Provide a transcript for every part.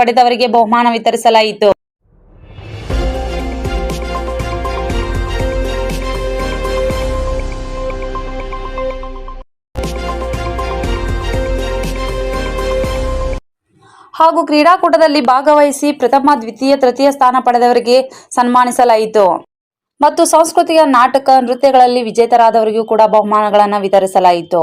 ಪಡೆದವರಿಗೆ ಬಹುಮಾನ ವಿತರಿಸಲಾಯಿತು. ಹಾಗೂ ಕ್ರೀಡಾಕೂಟದಲ್ಲಿ ಭಾಗವಹಿಸಿ ಪ್ರಥಮ, ದ್ವಿತೀಯ, ತೃತೀಯ ಸ್ಥಾನ ಪಡೆದವರಿಗೆ ಸನ್ಮಾನಿಸಲಾಯಿತು. ಮತ್ತು ಸಾಂಸ್ಕೃತಿಕ ನಾಟಕ, ನೃತ್ಯಗಳಲ್ಲಿ ವಿಜೇತರಾದವರಿಗೂ ಕೂಡ ಬಹುಮಾನಗಳನ್ನು ವಿತರಿಸಲಾಯಿತು.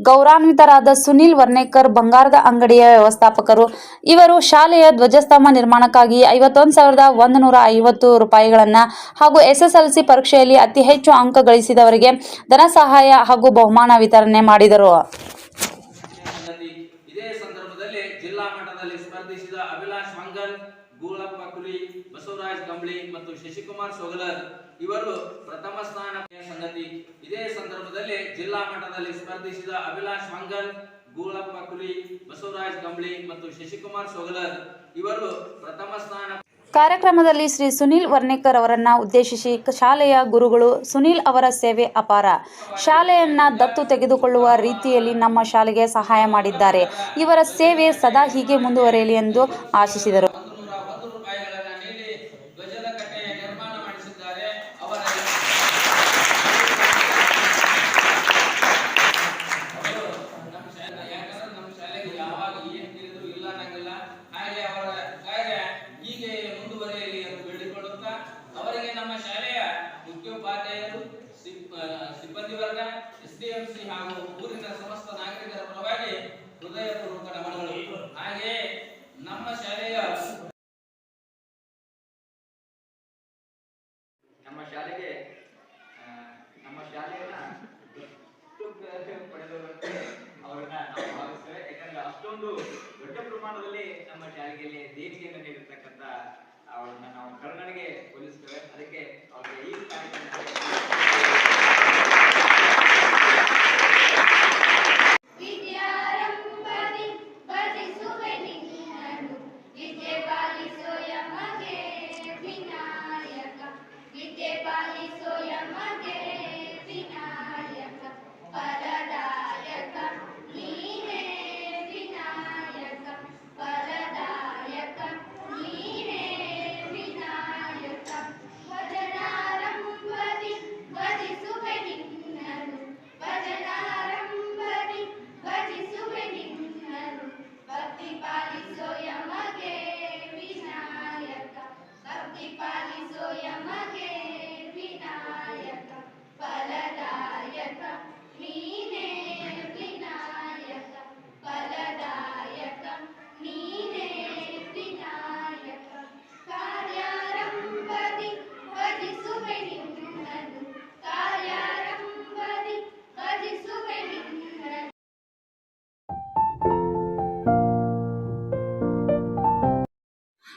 ಗೌರವಾನ್ವಿತರಾದ ಸುನಿಲ್ ವರ್ಣೇಕರ್ ಬಂಗಾರದ ಅಂಗಡಿಯ ವ್ಯವಸ್ಥಾಪಕರು. ಇವರು ಶಾಲೆಯ ಧ್ವಜಸ್ತಂಭ ನಿರ್ಮಾಣಕ್ಕಾಗಿ ಐವತ್ತೊಂದು ಸಾವಿರದ ಒಂದು ನೂರ ಐವತ್ತು ರೂಪಾಯಿಗಳನ್ನು ಹಾಗೂ ಎಸ್ಎಸ್ಎಲ್ಸಿ ಪರೀಕ್ಷೆಯಲ್ಲಿ ಅತಿ ಹೆಚ್ಚು ಅಂಕ ಗಳಿಸಿದವರಿಗೆ ಧನ ಸಹಾಯ ಹಾಗೂ ಬಹುಮಾನ ವಿತರಣೆ ಮಾಡಿದರು ಸಂಗತಿ ಇದೇ ಸಂದರ್ಭದಲ್ಲಿ ಜಿಲ್ಲಾ ಮಟ್ಟದಲ್ಲಿ ಸ್ಪರ್ಧಿಸಿದ ಅಭಿಲಾಷ್ ಮಂಗಲ್ ಗೂಳಪ್ಪ ಕುರಿ, ಬಸವರಾಜ್ ಕಂಬಳಿ ಮತ್ತು ಶಶಿಕುಮಾರ್ ಸೊಗಲರ್ ಇವರು ಪ್ರಥಮ ಸ್ಥಾನ ಸಂಗತಿ. ಇದೇ ಸಂದರ್ಭದಲ್ಲಿ ಜಿಲ್ಲಾ ಮಟ್ಟದಲ್ಲಿ ಸ್ಪರ್ಧಿಸಿದ ಅಭಿಲಾಷ್ ಮಂಗಲ್ ಗೂಳಪ್ಪ ಕುರಿ, ಬಸವರಾಜ್ ಕಂಬಳಿ ಮತ್ತು ಶಶಿಕುಮಾರ್ ಸೊಗಲರ್ ಇವರು ಪ್ರಥಮ ಸ್ಥಾನ ಕಾರ್ಯಕ್ರಮದಲ್ಲಿ ಶ್ರೀ ಸುನೀಲ್ ವರ್ಣೇಕರ್ ಅವರನ್ನು ಉದ್ದೇಶಿಸಿ ಶಾಲೆಯ ಗುರುಗಳು ಸುನೀಲ್ ಅವರ ಸೇವೆ ಅಪಾರ. ಶಾಲೆಯನ್ನ ದತ್ತು ತೆಗೆದುಕೊಳ್ಳುವ ರೀತಿಯಲ್ಲಿ ನಮ್ಮ ಶಾಲೆಗೆ ಸಹಾಯ ಮಾಡಿದ್ದಾರೆ. ಇವರ ಸೇವೆ ಸದಾ ಹೀಗೆ ಮುಂದುವರೆಯಲಿ ಎಂದು ಆಶಿಸಿದರು ಒಂದು ನೂರ ಒಂದು ರೂಪಾಯಿಗಳನ್ನು ನೀಡಿ ಧ್ವಜದ ಕಟ್ಟೆಯ ನಿರ್ಮಾಣ ಮಾಡಿಸಿದ್ದಾರೆ ಅವರ ಅವರು ನಮ್ಮ ಶಾಲೆ ಯಾಕಂದ್ರೆ ನಮ್ಮ ಶಾಲೆಗೆ ಯಾವಾಗ ಏನ್ ಕೇಳಿದ್ರು ಇಲ್ಲ ಅನ್ನಂಗಿಲ್ಲ ಹಾಗೆ ಅವರ ಕಾರ್ಯ ಹೀಗೆ ಮುಂದುವರಿಯಲಿ ಎಂದು ಬೇಡಿಕೊಳ್ಳುತ್ತಾ ಅವರಿಗೆ ನಮ್ಮ ಶಾಲೆಯ ಮುಖ್ಯೋಪಾಧ್ಯಾಯರು ಸಿಬ್- ಆ, ಸಿಬ್ಬಂದಿ ಎಸ್ಡಿಎಂಸಿ ಹಾಗೂ ಊರಿನ ಸಮಸ್ತ ನಾಗರಿಕರ ಪರವಾಗಿ ಹೃದಯಪೂರ್ವಕ ನಮನಗಳು. ಹಾಗೆಯೇ ನಮ್ಮ ಶಾಲೆಯ ನಮ್ಮ ಶಾಲೆಗೆ ನಮ್ಮ ಶಾಲೆಯನ್ನ ಪಡೆದವರಂತೆ ಅವರನ್ನ ನಾವು ಭಾವಿಸ್ತೇವೆ. ಯಾಕಂದ್ರೆ ಅಷ್ಟೊಂದು ದೊಡ್ಡ ಪ್ರಮಾಣದಲ್ಲಿ ನಮ್ಮ ಶಾಲೆಯಲ್ಲಿ ದೇಣಿಗೆಯನ್ನು ನೀಡಿರ್ತಕ್ಕಂಥ ಅವರನ್ನ ನಾವು ಕರ್ನಾಟಕ ಹೋಲಿಸ್ತೇವೆ.